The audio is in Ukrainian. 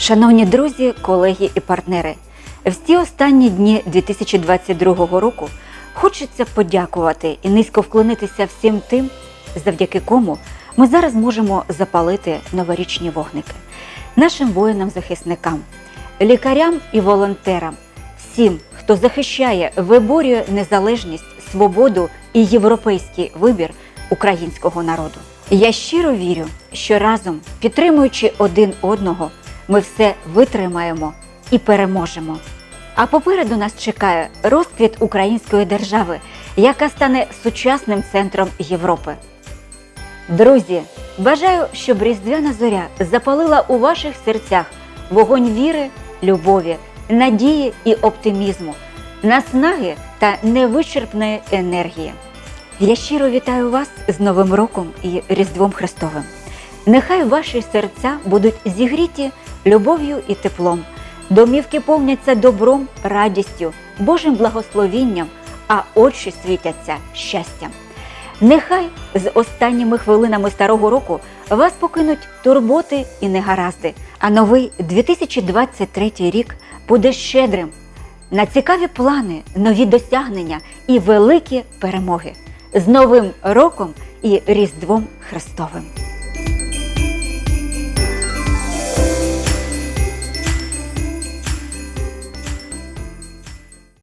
Шановні друзі, колеги і партнери, в ці останні дні 2022 року хочеться подякувати і низько вклонитися всім тим, завдяки кому ми зараз можемо запалити новорічні вогники, нашим воїнам-захисникам, лікарям і волонтерам, всім, хто захищає, виборює незалежність, свободу і європейський вибір українського народу. Я щиро вірю, що разом, підтримуючи один одного, ми все витримаємо і переможемо. А попереду нас чекає розквіт української держави, яка стане сучасним центром Європи. Друзі, бажаю, щоб різдвяна зоря запалила у ваших серцях вогонь віри, любові, надії і оптимізму, наснаги та невичерпної енергії. Я щиро вітаю вас з Новим роком і Різдвом Христовим. Нехай ваші серця будуть зігріті любов'ю і теплом, домівки повняться добром, радістю, Божим благословінням, а очі світяться щастям. Нехай з останніми хвилинами старого року вас покинуть турботи і негаразди, а новий 2023 рік буде щедрим на цікаві плани, нові досягнення і великі перемоги з Новим роком і Різдвом Христовим.